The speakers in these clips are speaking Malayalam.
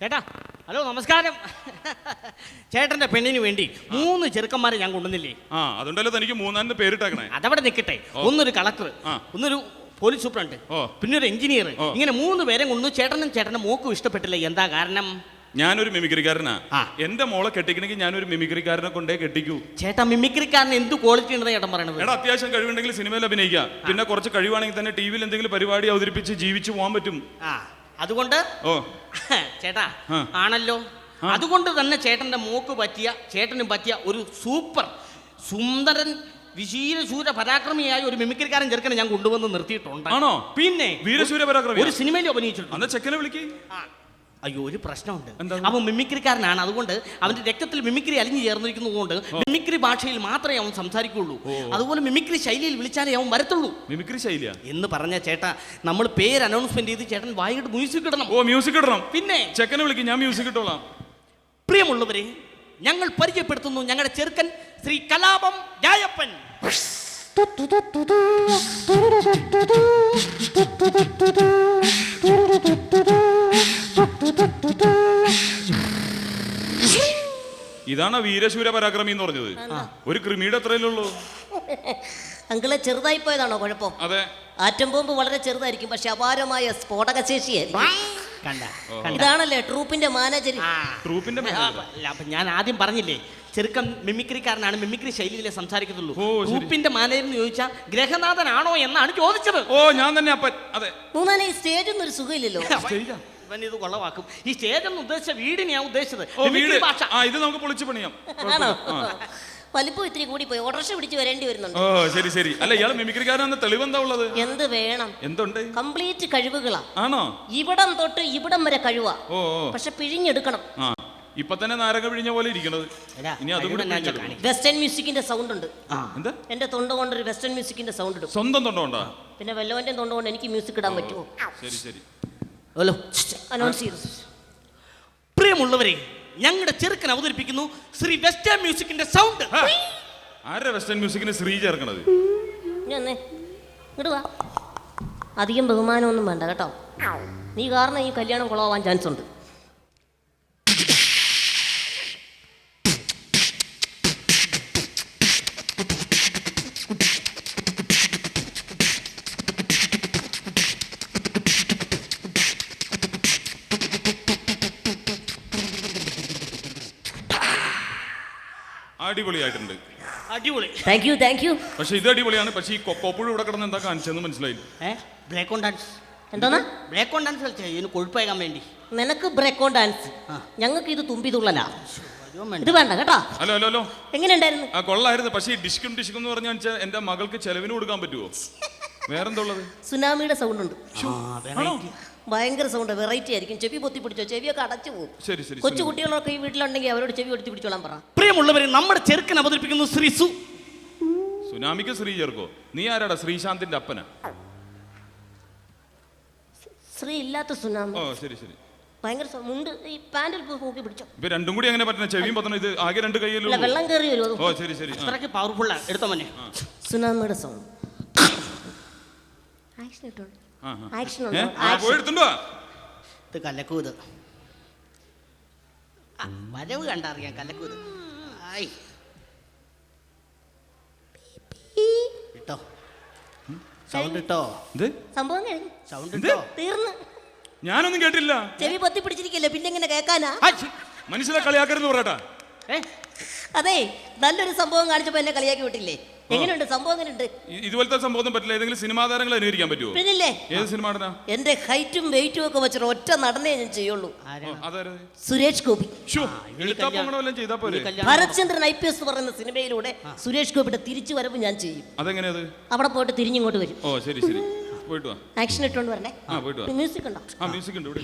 ചേട്ടാ ഹലോ നമസ്കാരം. ചേട്ടന്റെ പെണ്ണിന് വേണ്ടി മൂന്ന് ചെറുക്കന്മാരെ ഞാൻ കൊണ്ടുവന്നില്ലേ? ആ അതുകൊണ്ടല്ലോ തനിക്ക് മൂന്നാലിന് പേരിട്ടേക്കണേ. അതവിടെ നിൽക്കട്ടെ ഒന്നൊരു കളക്ടർ ഒന്നൊരു പോലീസ് സൂപ്രണ്ട് പിന്നൊരു പിന്നെ ഒരു എഞ്ചിനീയർ ഇങ്ങനെ മൂന്ന് പേരെ കൊണ്ടു ചേട്ടനും ചേട്ടന്റെ മോക്കും ഇഷ്ടപ്പെട്ടില്ല? എന്താ കാരണം? ഞാനൊരു മിമിക്രിക്കാരനാ. എന്റെ മോളെ കെട്ടിക്കണമെങ്കിൽ ഞാനൊരു മിമിക്രിക്കാരനെ കൊണ്ടേ കെട്ടിക്കൂ. ചേട്ടാ മിമിക്രിക്കാരന് എന്ത് ക്വാളിറ്റി ഉണ്ടെന്ന് ചേട്ടൻ പറയണത്? എടാ അത്യാവശ്യം കഴിവുണ്ടെങ്കിൽ സിനിമയിൽ അഭിനയിക്കാം. പിന്നെ കുറച്ച് കഴിവാണെങ്കിൽ തന്നെ ടി വിയിൽ എന്തെങ്കിലും പരിപാടി അവതരിപ്പിച്ച് ജീവിച്ചു പോകാൻ പറ്റും. അതുകൊണ്ട് ഓ. ചേട്ടാ ആണല്ലോ. അതുകൊണ്ട് തന്നെ ചേട്ടന്റെ മോക്ക് പറ്റിയ ചേട്ടനും പറ്റിയ ഒരു സൂപ്പർ സുന്ദരൻ വീരശൂര പരാക്രമിയായ ഒരു മിമിക്രിക്കാരൻ ചെറുക്കനെ ഞാൻ കൊണ്ടുവന്ന് നിർത്തിയിട്ടുണ്ട്. ആണോ? പിന്നെ വീരശൂര പരാക്രമി ഒരു സിനിമയിൽ അഭിനയിച്ചിട്ടുണ്ട്. ചെക്കനെ വിളിക്ക്. അയ്യോ ഒരു പ്രശ്നമുണ്ട്? അവൻ മിമിക്രിക്കാരനാണ്. അതുകൊണ്ട് അവന്റെ രക്തത്തിൽ മിമിക്രി അലിഞ്ഞു ചേർന്നിരിക്കുന്നതുകൊണ്ട് മിമിക്രി ഭാഷയിൽ മാത്രമേ അവൻ സംസാരിക്കുള്ളൂ അതുപോലെ മിമിക്രി ശൈലിയിൽ വിളിച്ചാലേ അവൻ വരത്തുള്ളൂ. മിമിക്രി ശൈലിയാ? എന്ന് പറഞ്ഞ ചേട്ടാ നമ്മൾ പേര് അനൗൺസ്മെന്റ് ചെയ്ത് ചേട്ടൻ വായിട്ട് മ്യൂസിക് ഇടണം. ഓ മ്യൂസിക് ഇടണം. പിന്നെ ചെക്കനെ വിളിക്കും ഞാൻ മ്യൂസിക് ഇട്ടോളാം. പ്രിയമുള്ളവരെ ഞങ്ങൾ പരിചയപ്പെടുത്തുന്നു ഞങ്ങളുടെ ചെറുക്കൻ ശ്രീ കലാപം ജായപ്പൻ ഇതാണ് വീരശൂര പരാക്രമി എന്ന് പറഞ്ഞത്. ഒരു കൃമിയുടെ എത്രയിലുള്ളൂ അങ്കിളെ ചെറുതായി പോയതാണോ കുഴപ്പം? അതെ. ആറ്റം ബോംബ് വളരെ ചെറുതായിരിക്കും പക്ഷെ അപാരമായ സ്ഫോടക ശേഷിയായിരിക്കും കണ്ട കണ്ട. ഇതാണല്ലേ ട്രൂപ്പിന്റെ മാനേജർ ട്രൂപ്പിന്റെ ഞാൻ ആദ്യം പറഞ്ഞില്ലേ ചെറുക്കം മിമിക്രിക്കാരനാണ് മിമിക്രി ശൈലിയിലെ സംസാരിക്കത്തുള്ളൂ. ട്രൂപ്പിന്റെ മാനേജർ എന്ന് ചോദിച്ചാൽ ഗ്രഹനാഥനാണോ എന്നാണ് ചോദിച്ചത്. ഓ ഞാൻ തന്നെ അപ്പൻ അതെ. മൂന്നാനെ സ്റ്റേജ് ഒന്നും ഒരു സുഖമില്ലല്ലോ? ഇവൻ ഇത് കൊള്ളവാക്കും. ഈ സ്റ്റേജ് എന്ന് ഉദ്ദേശിച്ച വീടിനെയാണ് ഉദ്ദേശിച്ചത് ഓ വീട്. ഭാഷ. ആ ഇത് നമുക്ക് പൊളിച്ചു പണിയാം. ആണോ? കുഴപ്പമില്ല. ആ. വലിപ്പം ഇത്തിരി കൂടി പോയി ഓട്ടർഷ പിടിച്ച് വരേണ്ടി വരുന്നുണ്ട്. ഓ ശരി ശരി. അല്ല ഇയാൾ മിമിക്രിക്കാരനെന്ന് തെളിവെന്താ ഉള്ളത്? എന്ത് വേണം? എന്തുണ്ട്? കംപ്ലീറ്റ് കഴിവുകളാ. ആണോ? ഇവിടം തൊട്ട് ഇവിടം വരെ കഴിവാ. ഓ ഓ. പക്ഷെ പിഴിഞ്ഞെടുക്കണം. ആ. ഇപ്പൊ തന്നെ നാരക പിഴിഞ്ഞ പോലെ ഇരിക്കണത്. എടാ, ഇനി അതും കൂടി പിഴിഞ്ഞെടുക്കണം. കാണിക്ക്. വെസ്റ്റേൺ മ്യൂസിക്കിന്റെ സൗണ്ട് ഉണ്ട്. ആ. എന്താ? എന്റെ തൊണ്ട കൊണ്ടൊരു വെസ്റ്റേൺ മ്യൂസിക്കിന്റെ സൗണ്ട് ഇടും. സ്വന്തം തൊണ്ടോണ്ടാ പിന്നെ വല്ലവന്റെ തൊണ്ട കൊണ്ട് എനിക്ക് മ്യൂസിക് ഇടാൻ പറ്റുമോ? ശരി ശരി. ഹലോ അനൗൺസ് ചെയ്തു. പ്രിയമുള്ളവരെ ഞങ്ങളുടെ ചെറുക്കൻ അവതരിപ്പിക്കുന്നു ശ്രീ വെസ്റ്റേൺ മ്യൂസിക്കിന്റെ സൗണ്ട് ആരെ ആരുടെ വെസ്റ്റേൺ മ്യൂസിക്കിന് ശ്രീ ചേർക്കണത്? ഇങ്ങോട്ട് വാ. അധികം ബഹുമാനമൊന്നും വേണ്ട കേട്ടോ. നീ കാരണം ഈ കല്യാണം കുളമാവാൻ ചാൻസ് ഉണ്ട് അടിപൊളിയായിട്ടുണ്ട്. അടിപൊളി. താങ്ക് യു താങ്ക് യു പക്ഷെ ഇത് അടിപൊളിയാണ്. പക്ഷെ ഈ കൊക്കോപ്പുഴ ഇവിടെ കിടന്ന് എന്താ കാണിച്ചെന്ന് മനസ്സിലായില്ല. ഏ? ബ്രേക്ക് ഓൺ ഡാൻസ് എന്തോന്നാ? ബ്രേക്ക് ഓൺ ഡാൻസ് കളിച്ചേ ഇതിന് കൊഴുപ്പേകാൻ വേണ്ടി. നിനക്ക് ബ്രേക്ക് ഓൺ ഡാൻസ് ഞങ്ങൾക്ക് ഇത് തുമ്പി തുള്ളലാ. ഇത് വേണ്ട കേട്ടോ. Hello hello hello. എങ്ങനെയുണ്ടായിരുന്നു? ആ കൊള്ളായിരുന്നു. പക്ഷേ ഡിസ്കും ഡിസ്കും എന്ന് പറഞ്ഞാൽ വെച്ചാൽ എന്റെ മകൾക്ക് ചെലവിന് കൊടുക്കാൻ പറ്റുമോ വേറെന്തുള്ളത് സുനാമിയുടെ സൗണ്ട് ഉണ്ട്. ഭയങ്കര സൗണ്ട് വെറൈറ്റി ആയിരിക്കും. ചെവി പൊത്തി പിടിച്ചോ? ചെവിയൊക്കെ അടച്ചു പോകും. ശരി ശരി കൊച്ചു കുട്ടികളൊക്കെ ഈ വീട്ടിലുണ്ടെങ്കിൽ അവരോട് ചെവി പൊത്തി പിടിച്ചോളാൻ പറ. പ്രിയമുള്ളവരെ നമ്മുടെ ചെറുക്കൻ അവതരിപ്പിക്കുന്നു ശ്രീ സു. സുനാമിക്ക് ശ്രീ ചേർക്കോ നീ ആരാടാ? ശ്രീശാന്തിന്റെ അപ്പന? ശ്രീ ഇല്ലാത്ത സുനാമി. ഓ ശരി ശരി. ഭയങ്കര സൗ- മുണ്ട് ഈ പാൻറിൽ പോയി നോക്കി പിടിച്ചോ. ഇപ്പൊ രണ്ടും കൂടി എങ്ങനെ പറ്റണ? ചെവിയും പത്തണം. ഇത് ആകെ രണ്ട് അല്ല കൈയല്ലോ വെള്ളം കയറി വരും അത്? ഓ ശരി ശരി. ആ. അത്രയ്ക്ക് പവർഫുൾ എടുത്തോ മോനെ. സുനാമിയുടെ സൗണ്ട് ആക്ഷൻ ആ. ആക്ഷൻ ഏ? ആ, പോയി എടുത്തുണ്ടോ ഇത് കലക്കൂത്. വരവ് കണ്ടറിയാം കലക്കൂത്. ആയി ഇട്ടോ. സൗണ്ട് ഇട്ടോ? ഇത് സംഭവം കഴിഞ്ഞു സൗണ്ട്? ഇട്ടോ? തീർന്ന്. ഞാനൊന്നും കേട്ടില്ല. ചെവി പൊത്തി പിടിച്ചിരിക്കല്ലേ? പിന്നെ ഇങ്ങനെ കേക്കാനാ ആ, കളിയാക്കരുത് പറയട്ടാ. ഏ, അതെ നല്ലൊരു സംഭവം കാണിച്ചപ്പോ എന്നെ കളിയാക്കി വിട്ടില്ലേ? എങ്ങനെയുണ്ട്? സംഭവം എങ്ങനെയുണ്ട്? ഇതുപോലത്തെ സംഭവം പറ്റില്ല. ഏതെങ്കിലും സിനിമാ താരങ്ങൾ അനുകരിക്കാൻ പറ്റുമോ പിന്നില്ലേ? ഏത് സിനിമ നടനാ? എന്റെ ഹൈറ്റും വെയിറ്റും ഒക്കെ വെച്ചിട്ട് ഒറ്റ നടനേ ഞാൻ ചെയ്യുള്ളൂ. Suresh Gopi. Bharathchandran I P S പറയുന്ന സിനിമയിലൂടെ സുരേഷ് ഗോപിയുടെ തിരിച്ചു വരവ് ഞാൻ ചെയ്യും. അതെങ്ങനെയത് അവിടെ പോയിട്ട് തിരിഞ്ഞിങ്ങോട്ട് വരും. ഓ ശരി ശരി. പോയിട്ട് വാ. ആക്ഷൻ ഇട്ടോണ്ട് വരണേ. ആ പോയിട്ട് വാ. മ്യൂസിക് ഉണ്ടോ? ആ മ്യൂസിക് ഉണ്ട് ഇവിടെ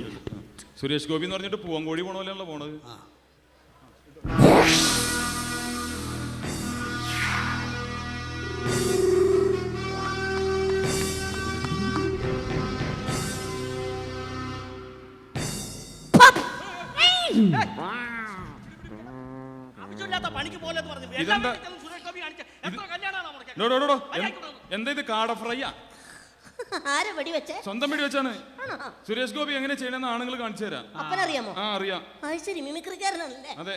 സുരേഷ് ഗോപി എന്ന് പറഞ്ഞിട്ട് പൂവങ്കോഴി പോണ പോലെയാണല്ലോ പോണത്? എന്ത്- എന്താ ഇത് കാട ഫ്രൈയാ? ആരെ വെടി വെച്ചേ? സ്വന്തം വെടി വെച്ചാണ്. സുരേഷ് ഗോപി എങ്ങനെ ചെയ്യണമെന്ന് ആണുങ്ങൾ കാണിച്ചു തരാം. അപ്പനറിയാമോ? ആ അറിയാം. ശരി മിമിക്രിക്കാരനാണല്ലേ അതെ.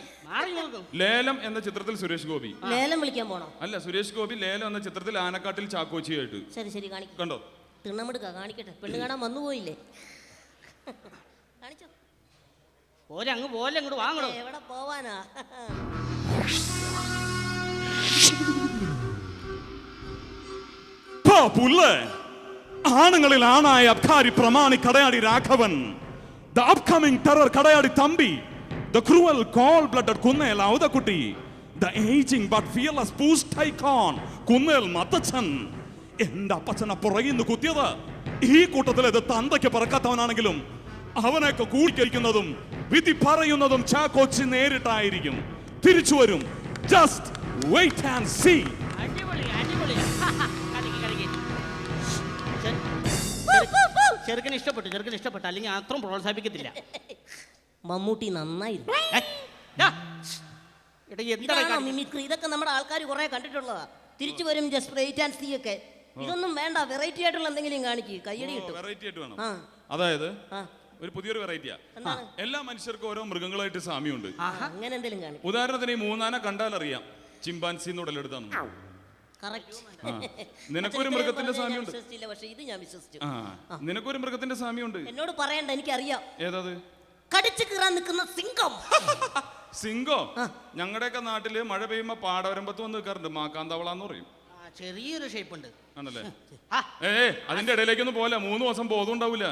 ലേലം എന്ന ചിത്രത്തിൽ സുരേഷ് ഗോപി. ലേലം വിളിക്കാൻ പോണോ? അല്ല സുരേഷ് ഗോപി ലേലം എന്ന ചിത്രത്തിൽ ആനക്കാട്ടിൽ ചാക്കോച്ചിയായിട്ട്. ശരി ശരി കാണിക്കും. കണ്ടോ? തിണ്ണമെടുക്ക കാണിക്കട്ടെ. പെണ്ണ് കാണാൻ വന്നു പോയില്ലേ? കാണിച്ചോ? പോലെ അങ്ങ് പോലെ അങ്ങോട്ട് വാങ്ങണോ. എവിടെ പോവാനാ? പുല്ല് ആണുങ്ങളിൽ ആണായ അബ്കാരി പ്രമാണി Kadayadi Raghavan. The upcoming terror Kadayadi Thampi. The cruel cold blooded Kunnel Outhakutty. The ageing but fearless പൂസ്റ്റ് icon Kunnel Mathachan. എന്റെ അപ്പച്ചനെ പുറകിന്ന് കുത്തിയത്. ഈ കൂട്ടത്തിൽ ഇത് തന്തയ്ക്ക് പറക്കാത്തവനാണെങ്കിലും അവനൊക്കെ കൂടിക്കരിക്കുന്നതും വിധി പറയുന്നതും ചാക്കോച്ചി നേരിട്ടായിരിക്കും. തിരിച്ചു വരും. ജസ്റ്റ് വെയിറ്റ് ആൻഡ് സീ അടിപൊളി അടിപൊളി. ചെറുക്കന് ഇഷ്ടപ്പെട്ടു ചെറുക്കന് ഇഷ്ടപ്പെട്ടു. അല്ലെങ്കിൽ അത്രയും പ്രോത്സാഹിപ്പിക്കത്തില്ല. മമ്മൂട്ടി നന്നായിരുന്നു. എടാ ഇതാണോ മിമിക്രി. ഇതൊക്കെ നമ്മുടെ ആൾക്കാർ കുറെ കണ്ടിട്ടുള്ളതാ. തിരിച്ചു വരും ജസ്റ്റ് വെയിറ്റ് ആൻഡ് സീ ഒക്കെ. ഇതൊന്നും വേണ്ട. വെറൈറ്റി ആയിട്ടുള്ള എന്തെങ്കിലും കാണിക്ക്. കയ്യടി കിട്ടും. വെറൈറ്റി ആയിട്ട് വേണം. ആ. അതായത് ആ. ഒരു പുതിയൊരു വെറൈറ്റിയാ എന്താണ്? എല്ലാ മനുഷ്യർക്കും ഓരോ മൃഗങ്ങളായിട്ട് സാമ്യമുണ്ട്. അങ്ങനെ എന്തെങ്കിലും കാണിക്കും. ഉദാഹരണത്തിന് ഈ മൂന്നാന കണ്ടാൽ അറിയാം ചിമ്പാൻസി ഉടലെടുത്താണ് കറക്റ്റ് നിനക്കൊരു മൃഗത്തിന്റെ സാമ്യമുണ്ട്. വിശ്വസിച്ചില്ല പക്ഷെ ഇത് ഞാൻ വിശ്വസിച്ചു. നിനക്കൊരു മൃഗത്തിന്റെ സാമ്യമുണ്ട്. എന്നോട് പറയണ്ട എനിക്കറിയാം. ഏതത്? കടിച്ചു കീറാൻ നിൽക്കുന്ന സിംഗം സിംഗോ ഞങ്ങളുടെയൊക്കെ നാട്ടിൽ മഴ പെയ്യുമ്പോ പാടവരമ്പത്ത് വന്ന് നിൽക്കാറുണ്ട്. മാക്കാന്തവള എന്ന് പറയും ചെറിയൊരു ഷേപ്പ് ഉണ്ട് ആണല്ലേ ഏ അതിന്റെ ഇടയിലേക്കൊന്നും പോലെ മൂന്ന് ദിവസം ബോധം ഉണ്ടാവില്ല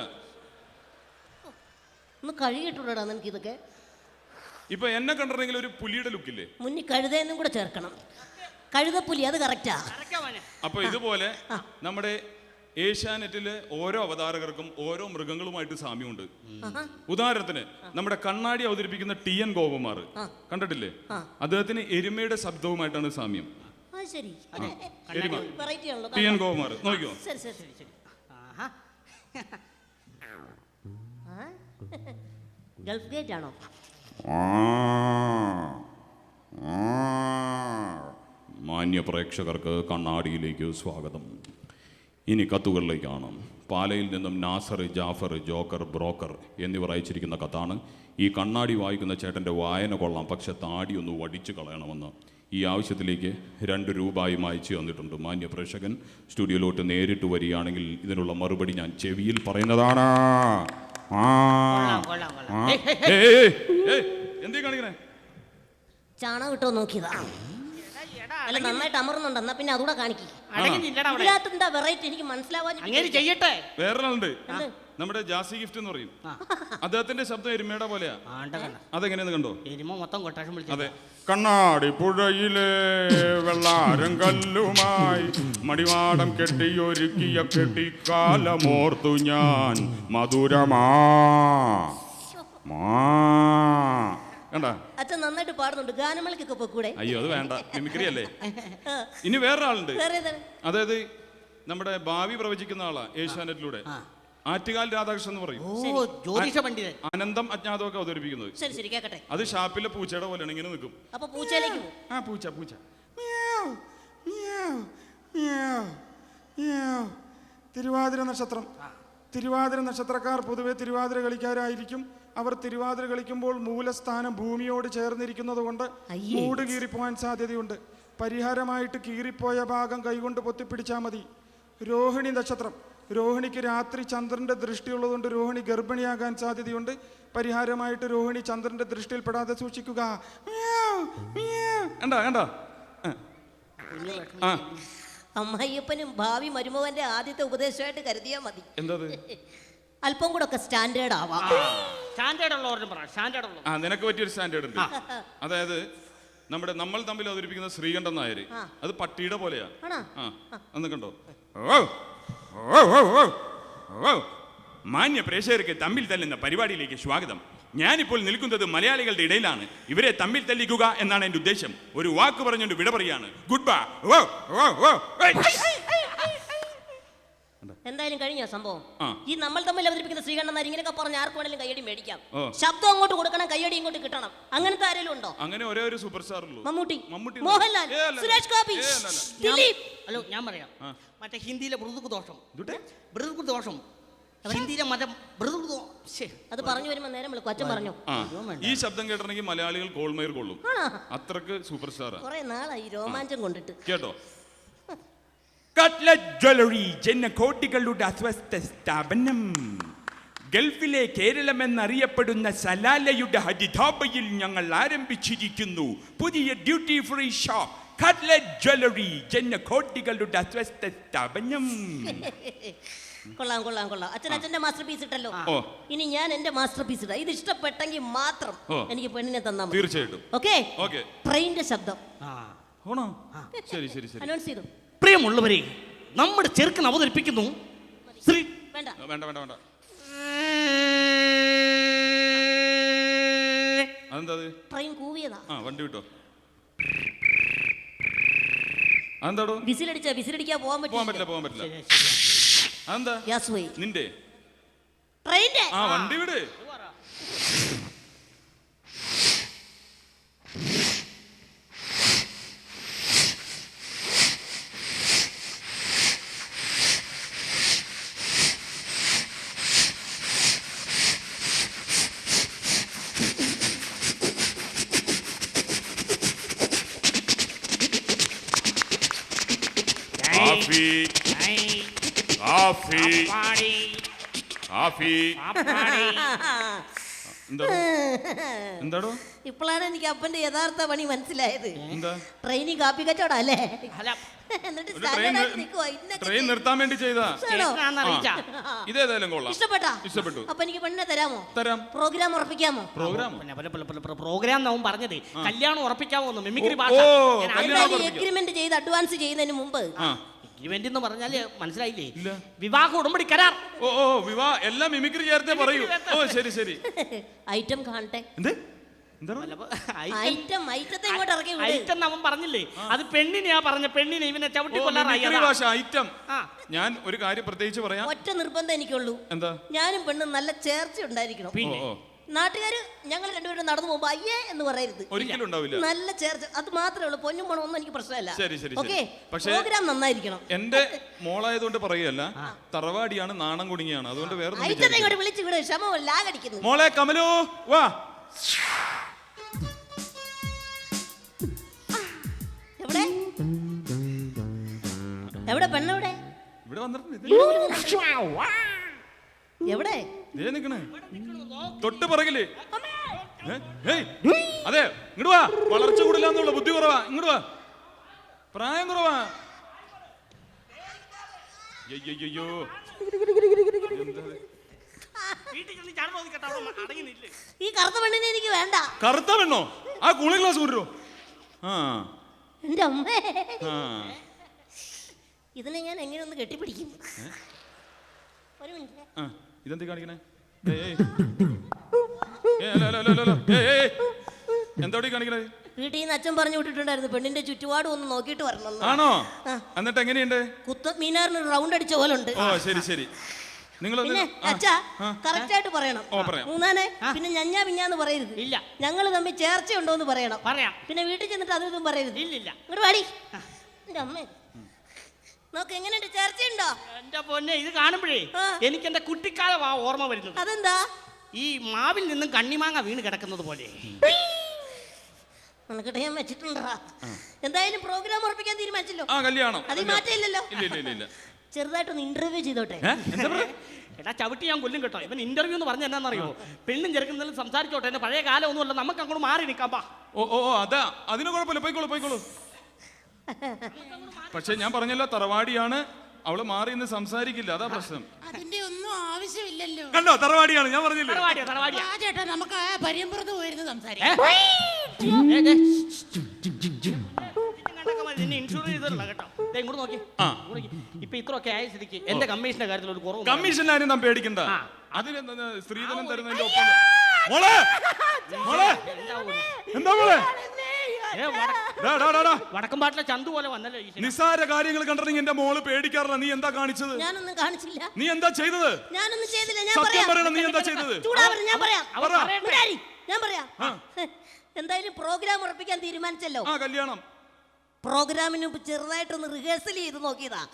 ഒന്ന് കഴുകിയിട്ടുള്ളടാ നിനക്ക് ഇതൊക്കെ ഇപ്പൊ എന്നെ കണ്ടിട്ടുണ്ടെങ്കിൽ ഒരു പുലിയുടെ ലുക്കില്ലേ മുന്നിൽ കഴുതേന്നും കൂടെ ചേർക്കണം. കഴുതപ്പുലി അത് കറക്റ്റാ. അപ്പൊ ഇതുപോലെ നമ്മുടെ ഏഷ്യാനെറ്റിലെ ഓരോ അവതാരകർക്കും ഓരോ മൃഗങ്ങളുമായിട്ട് സാമ്യമുണ്ട്. ഉദാഹരണത്തിന് നമ്മുടെ കണ്ണാടി അവതരിപ്പിക്കുന്ന ടി എൻ ഗോപകുമാർ. കണ്ടിട്ടില്ലേ? അദ്ദേഹത്തിന് എരുമയുടെ ശബ്ദവുമായിട്ടാണ് സാമ്യം. T N Gopakumar. നോക്കിയോ ശരി ശരി ശരി ശരി. ആഹാ. ആ? ഗൾഫ് ഗേറ്റ് ആണോ മാന്യ പ്രേക്ഷകർക്ക് കണ്ണാടിയിലേക്ക് സ്വാഗതം. ഇനി കത്തുകളിലേക്കാണ്. പാലയിൽ നിന്നും നാസർ ജാഫർ ജോക്കർ ബ്രോക്കർ എന്നിവർ അയച്ചിരിക്കുന്ന കത്താണ്. ഈ കണ്ണാടി വായിക്കുന്ന ചേട്ടന്റെ വായന കൊള്ളാം പക്ഷെ താടി ഒന്ന് വടിച്ചു കളയണമെന്ന് ഈ ആവശ്യത്തിലേക്ക് രണ്ട് രൂപയും അയച്ചു തന്നിട്ടുണ്ട്. മാന്യ പ്രേക്ഷകൻ സ്റ്റുഡിയോയിലോട്ട് നേരിട്ട് വരികയാണെങ്കിൽ ഇതിനുള്ള മറുപടി ഞാൻ ചെവിയിൽ പറയുന്നതാണ്. എന്തീ കാണിക്കണേ? ചാണകം ഇട്ടോ നോക്കിയതാ. അല്ല നന്നായിട്ട് അമർന്നുണ്ട്. എന്നാ പിന്നെ അതുകൂടെ കാണിക്കും. അടങ്ങിയില്ലടാ അവിടെ. ഇതിനകത്ത് എന്താ വെറൈറ്റി എനിക്ക് മനസ്സിലാവാൻ അങ്ങനെ ചെയ്യട്ടെ. വേറൊരാളുണ്ട്. നമ്മുടെ ജാസി ഗിഫ്റ്റ് എന്ന് പറയും. അദ്ദേഹത്തിന്റെ ശബ്ദം എരുമയുടെ പോലെയാ. അതെങ്ങനെയാന്ന് കണ്ടോ? എരുമ മൊത്തം കൊട്ടാഷം വിളിച്ചു അതെ. കണ്ണാടി പുഴയിലെ വെള്ളാരം കല്ലുമായി മടിവാടം കെട്ടിയൊരുക്കിയ കെട്ടിക്കാലമോർത്തു ഞാൻ മധുരമാ. മാ. കണ്ട? അച്ഛൻ നന്നായിട്ട് പാടുന്നുണ്ട്. ഗാനമേളക്കൊക്കെ പോക്കൂടെ അയ്യോ അത് വേണ്ട. മിമിക്രി അല്ലേ? ഇനി വേറൊരാളുണ്ട്. വേറെ ഏതാണ് അതായത് നമ്മുടെ ഭാവി പ്രവചിക്കുന്ന ആളാ ഏഷ്യാനെറ്റിലൂടെ. ആറ്റുകാൽ രാധാകൃഷ്ണൻ എന്ന് പറയും. ഓ ജ്യോതിഷ പണ്ഡിതൻ. അനന്തം അജ്ഞാതമൊക്കെ അവതരിപ്പിക്കുന്നത്. ശരി ശരി കേക്കട്ടെ. അത് ഷാപ്പിലെ പൂച്ചയുടെ പോലെയാണ് ഇങ്ങനെ നിൽക്കും. അപ്പൊ പൂച്ചയിലേക്ക് പോകും ആ പൂച്ച പൂച്ച. തിരുവാതിര നക്ഷത്രം. തിരുവാതിര നക്ഷത്രക്കാർ പൊതുവെ തിരുവാതിര കളിക്കാരായിരിക്കും. അവർ തിരുവാതിര കളിക്കുമ്പോൾ മൂലസ്ഥാനം ഭൂമിയോട് ചേർന്നിരിക്കുന്നത് കൊണ്ട് അയ്യേ. മൂട് കീറിപ്പോകാൻ സാധ്യതയുണ്ട്. പരിഹാരമായിട്ട് കീറിപ്പോയ ഭാഗം കൈകൊണ്ട് പൊത്തിപ്പിടിച്ചാൽ മതി. രോഹിണി നക്ഷത്രം. രോഹിണിക്ക് രാത്രി ചന്ദ്രന്റെ ദൃഷ്ടിയുള്ളതുകൊണ്ട് രോഹിണി ഗർഭിണിയാകാൻ സാധ്യതയുണ്ട്. പരിഹാരമായിട്ട് രോഹിണി ചന്ദ്രന്റെ ദൃഷ്ടിയിൽപ്പെടാതെ സൂക്ഷിക്കുക. അമ്മായിയപ്പനും ഭാവി മരുമവന്റെ ആദ്യത്തെ ഉപദേശമായിട്ട് കരുതിയാൽ മതി. എന്തത്? അല്പം കൂടെ ഒക്കെ സ്റ്റാൻഡേർഡ് ആവാം സ്റ്റാൻഡേർഡ് ഉള്ളവരും പറ സ്റ്റാൻഡേർഡ് ഉള്ളവർ ആ നിനക്ക് പറ്റിയൊരു സ്റ്റാൻഡേർഡ് ഉണ്ട് അതായത് നമ്മുടെ നമ്മൾ തമ്മിൽ അവതരിപ്പിക്കുന്ന ശ്രീകണ്ഠൻ നായർ അത് പട്ടിയുടെ പോലെയാ. ആണോ? ആ അന്ന് കണ്ടോ? ഓ ഓ ഓ ഓ ഓ മാന്യ പ്രേക്ഷകർക്ക് തമ്മിൽ തല്ലുന്ന പരിപാടിയിലേക്ക് സ്വാഗതം. ഞാനിപ്പോൾ നിൽക്കുന്നത് മലയാളികളുടെ ഇടയിലാണ്. ഇവരെ തമ്മിൽ തല്ലിക്കുക എന്നാണ് എന്റെ ഉദ്ദേശം. ഒരു വാക്ക് പറഞ്ഞുകൊണ്ട് വിട പറയാണ്. ഗുഡ് ബൈ ഓ ഓ ഓ ഏയ്. എന്തായാലും കഴിഞ്ഞോ സംഭവം? ഈ നമ്മൾ തമ്മിൽ അവതരിപ്പിക്കുന്ന ശ്രീകണ്ഠന്മാർ ഇങ്ങനെയൊക്കെ പറഞ്ഞ് ആർക്ക് വേണേലും കയ്യടി മേടിക്കാം. ശബ്ദം അങ്ങോട്ട് കൊടുക്കണം കയ്യടി ഇങ്ങോട്ട് കിട്ടണം. അങ്ങനത്തെ ആരെങ്കിലും ഉണ്ടോ? അങ്ങനെ ഒരേ ഒരു സൂപ്പർ സ്റ്റാർ ഉള്ളൂ. മമ്മൂട്ടി. മമ്മൂട്ടി മോഹൻലാൽ. സുരേഷ് ഗോപി. ദിലീപ്. ഹലോ ഞാൻ പറയാം. മറ്റേ ഹിന്ദിയിലെ മൃദുക്ക് ദോഷം? മൃദുക്ക് ദോഷം. ഹിന്ദിയിലെ. അത് പറഞ്ഞു വരുമ്പോ നേരം വിളിക്കും അച്ഛൻ പറഞ്ഞു. ഈ ശബ്ദം കേട്ടിട്ടുണ്ടെങ്കിൽ മലയാളികൾ കോൾമയർ കൊള്ളും. അത്രയ്ക്ക് സൂപ്പർ സ്റ്റാർ കുറെ നാളായി രോമാഞ്ചം കൊണ്ടിട്ട്. കേട്ടോ? കട്ട്ലറ്റ് ജ്വല്ലറി ജനകോടികളുടെ അസ്വസ്ഥ സ്ഥാപനം. ഗൾഫിലെ കേരളം എന്നറിയപ്പെടുന്ന സലാലയുടെ ഹരിതാബയിൽ ഞങ്ങൾ ആരംഭിച്ചിരിക്കുന്നു. പുതിയ duty free shop cutlet jewellery ജനകോടികളുടെ അസ്വസ്ഥ സ്ഥാപനം. കൊള്ളാം കൊള്ളാം കൊള്ളാം. അച്ഛൻ അച്ഛന്റെ മാസ്റ്റർ പീസ് ഇട്ടല്ലോ. ഇനി ഞാൻ എന്റെ മാസ്റ്റർ പീസ് ഇടാം. ഇത് ഇഷ്ടപ്പെട്ടെങ്കിൽ മാത്രം. എനിക്ക് പെണ്ണിനെ തന്നാ മതി. തീർച്ചയായിട്ടും. ഓക്കെ ട്രെയിനിന്റെ ശബ്ദം. ആ. ശരി ശരി ശരി. അനൗൺസ് ചെയ്തു. പ്രിയമുള്ളവരെ നമ്മുടെ ചെറുക്കൻ അവതരിപ്പിക്കുന്നു ശ്രീ വേണ്ട. വേണ്ട വേണ്ട വേണ്ട. അതെന്താ അത്? ട്രെയിൻ കൂവിയതാ. ആ വണ്ടി വിട്ടോ. അതെന്താടോ? വിസിലടിച്ചാ വിസിലടിക്കാ പോകാൻ പോകാൻ പറ്റില്ല പറ്റില്ല പോകാൻ പറ്റില്ല. ശരിയാ, ശരിയാ. അതെന്താ? ഗ്യാസ് പോയി നിന്റെ. ട്രെയിനിന്റെ ആ വണ്ടി വിട്. കാഫി കാഫി കാഫി എന്താടോ? ഇപ്പോഴാണ് എനിക്ക് അപ്പന്റെ യഥാർത്ഥ പണി മനസ്സിലായത്. ട്രെയിനി കാപ്പി കച്ചവടം അല്ലേ? ട്രെയിൻ നിർത്താൻ വേണ്ടി. ഇതേതായാലും കൊള്ളാം. ഇഷ്ടപ്പെട്ടാ? ഇഷ്ടപ്പെട്ടു. അപ്പൊ എനിക്ക് പെണ്ണെ തരാമോ? തരാം. പ്രോഗ്രാം ഉറപ്പിക്കാമോ? പ്രോഗ്രാം? പിന്നെ പല പല പല പ്ര- പ്രോഗ്രാം എന്നാവും പറഞ്ഞത്. കല്യാണം ഉറപ്പിക്കാമോ എന്ന് മിമിക്രി എഗ്രിമെന്റ് ചെയ്ത് അഡ്വാൻസ് ചെയ്യുന്നതിന് മുമ്പ് ഇവന്റ് എന്ന് പറഞ്ഞാൽ മനസ്സിലായില്ലേ? ഇല്ല. വിവാഹ ഉടമ്പടി കരാർ. ഓ ഓ വിവാ എല്ലാം മിമിക്രി ചേർത്തേ പറയൂ. ഓ ശരി ശരി. ഐറ്റം കാണട്ടെ. എന്ത്? എന്താണ് അല്ല, അപ്പൊ ഐറ്റം? ഐറ്റത്തെ ഇങ്ങോട്ട് ഇറക്കി വിട്. ഐറ്റം അവൻ പറഞ്ഞില്ലേ? അത് പെണ്ണിനെയാ പറഞ്ഞ പെണ്ണിനെ ഇവനെ ചവിട്ടി ഓ, കൊല്ലാറായി മിമിക്രി അതാ. ഭാഷ ഐറ്റം. ആ. ഞാൻ ഒരു കാര്യം പ്രത്യേകിച്ച് പറയാം. ഒറ്റ നിർബന്ധം എനിക്കുള്ളൂ. എന്താ? ഞാനും പെണ്ണും നല്ല ചേർച്ച ഉണ്ടായിരിക്കണം. ഓ പിന്നെ ഓ. നാട്ടുകാര് ഞങ്ങൾ രണ്ടുപേരും നടന്നു പോകുമ്പോ അയ്യേ എന്ന് പറയരുത്. ഒരിക്കലും ഉണ്ടാവില്ല. നല്ല ചേർച്ച അത് മാത്രമേ ഉള്ളൂ. പൊന്നും പണം ഒന്നും എനിക്ക് പ്രശ്നമല്ല. ശരി, ശരി, ഓക്കെ? പ്രോഗ്രാം നന്നായിരിക്കണം. എന്റെ മോളായതുകൊണ്ട് പറയുകയല്ല തറവാടിയാണ് നാണം കുടുങ്ങിയാണ്. അതുകൊണ്ട് വേറെ ഐറ്റത്തെ. ഇങ്ങോട്ട് വിളിച്ചു വിട്. ക്ഷമ ലാഗടിക്കുന്നു. മോളെ കമലു വാ. എവിടെ? എവിടെ പെണ്ണെവിടെ? ഇവിടെ വന്നിട്ടുണ്ട്. എവിടെ? ദേ നിക്കണേ. തൊട്ട് പറകില്ലേ അതെ ഇങ്ങോട്ട് വാ. വളർച്ച കൂടില്ല ബുദ്ധി കുറവാ. ഇങ്ങോട്ട് വാ. പ്രായം കുറവാ. അയ്യോ കേട്ടോ. ഈ കറുത്ത പെണ്ണിനെ എനിക്ക് വേണ്ട. കറുത്ത പെണ്ണോ? ആ കൂളിംഗ് ഗ്ലാസ് കൊണ്ടുവരോ. ആ. എന്റെ അമ്മേ. ആ. ഇതിനെ ഞാൻ എങ്ങനെ ഒന്ന് കെട്ടിപ്പിടിക്കും ഒരു മിനിറ്റ്. ഇതെന്ത് കാണിക്കണേ. എന്തോടി കാണിക്കണേ? വീട്ടിൽ നിന്ന് അച്ഛൻ പറഞ്ഞു വിട്ടിട്ടുണ്ടായിരുന്നു. പെണ്ണിന്റെ ചുറ്റുപാടും ഒന്ന് നോക്കിയിട്ട് വരണം ആണോ. എന്നിട്ട് എങ്ങനെയുണ്ട്? കുത്ത മീനാറിന് റൗണ്ട് അടിച്ച പോലെ ഉണ്ട്. ഓ ശരി ശരി. നിങ്ങൾ പിന്നെ അച്ഛാ കറക്റ്റ് ആയിട്ട് പറയണം. മൂന്നാനെ പിന്നെ ഞഞ്ഞാ പിഞ്ഞാന്ന് പറയരുത്. ഇല്ല. ഞങ്ങൾ തമ്മിൽ ചേർച്ചയുണ്ടോ എന്ന് പറയണം. പറയാം. പിന്നെ വീട്ടിൽ ചെന്നിട്ട് അതും ഇതും പറയരുത്. ഇല്ലില്ല. ഇങ്ങോട്ട് പാടി എന്റെ അമ്മേ. നോക്ക് എങ്ങനെയുണ്ട്? ചേർച്ചയുണ്ടോ? എന്റെ പൊന്നെ ഇത് കാണുമ്പോഴേ ആ. എനിക്ക് എന്റെ കുട്ടിക്കാലം ആ ഓർമ്മ വരുന്നത്. അതെന്താ? ഈ മാവിൽ നിന്നും കണ്ണിമാങ്ങ വീണ് കിടക്കുന്നത് പോലെ. നിനക്കിട്ട് ഞാൻ വെച്ചിട്ടുണ്ടാ എന്തായാലും പ്രോഗ്രാം ഉറപ്പിക്കാൻ തീരുമാനിച്ചല്ലോ. ആ കല്യാണം. അതിൽ മാറ്റമില്ലല്ലോ. ഇല്ല ഇല്ല ഇല്ല ഇല്ല. ചെറുതായിട്ടൊന്ന് ഇന്റർവ്യൂ ചെയ്തോട്ടെ. ഏ? എന്താ എടാ ചവിട്ടി ഞാൻ കൊല്ലും കേട്ടോ. ഇവൻ ഇന്റർവ്യൂ എന്ന് പറഞ്ഞ എന്നാന്നറിയോ? പെണ്ണും ചെറുക്കുന്നതിൽ സംസാരിച്ചോട്ടെ. എന്റെ പഴയ കാലം ഒന്നുമല്ല നമുക്ക് അങ്ങോട്ട് മാറി നിൽക്കാം പാ. ഓ ഓ ഓ, അതാ. അതിന് കുഴപ്പമില്ല. പോയിക്കോളൂ പോയിക്കോളൂ. പക്ഷെ ഞാൻ പറഞ്ഞല്ലോ തറവാടിയാണ്. അവൾ മാറി ഇന്ന് സംസാരിക്കില്ല. അതാ പ്രശ്നം. അതിന്റെ ഒന്നും ആവശ്യമില്ലല്ലോ. കണ്ടോ? തറവാടിയാണ്. ഞാൻ പറഞ്ഞില്ലേ? തറവാടിയാ തറവാടിയാ. ആ ചേട്ടാ നമുക്ക് ആ പരിയമ്പുറത്ത് പോയിരുന്നു? സംസാരിക്കാം. നിന്നെ കേട്ടോ. ദേ ഇങ്ങോട്ട് നോക്കി. ആ. ഇങ്ങോട്ട് നോക്കി. ഇപ്പൊ ഇത്രയൊക്കെ ആയ സ്ഥിതിക്ക് എന്റെ കമ്മീഷന്റെ കാര്യത്തിൽ ഒരു കുറവ് കമ്മീഷൻ ആരും പേടിക്കണ്ട. അതിനെന്താ സ്ത്രീധനം തരുന്നതിന്റെ ഒപ്പം മോളെ! മോളെ! എന്താ പോലും. എന്താ മോളെ? ഏ, വട- ഡാ, ഡാ, ഡാ, ഡാ. ചന്തു പോലെ വന്നല്ലോ നിസാര കാര്യങ്ങൾ കണ്ടിട്ടുണ്ടെങ്കിൽ എന്റെ മോൾ പേടിക്കാറില്ല. നീ എന്താ കാണിച്ചത്? ഞാനൊന്നും കാണിച്ചില്ല. നീ എന്താ ചെയ്തത്? ഞാനൊന്നും ചെയ്തില്ല. ഞാൻ സത്യം പറയാം. പറയണം നീ എന്താ ചെയ്തത്? ചൂടാവരുത് ഞാൻ പറയാം. ഞാൻ പറയാം. എന്തായാലും പ്രോഗ്രാം ഉറപ്പിക്കാൻ തീരുമാനിച്ചല്ലോ. ആ കല്യാണം. പ്രോഗ്രാമിന് മുമ്പ് ചെറുതായിട്ടൊന്ന് റിഹേഴ്സൽ ചെയ്ത് നോക്കിയതാ.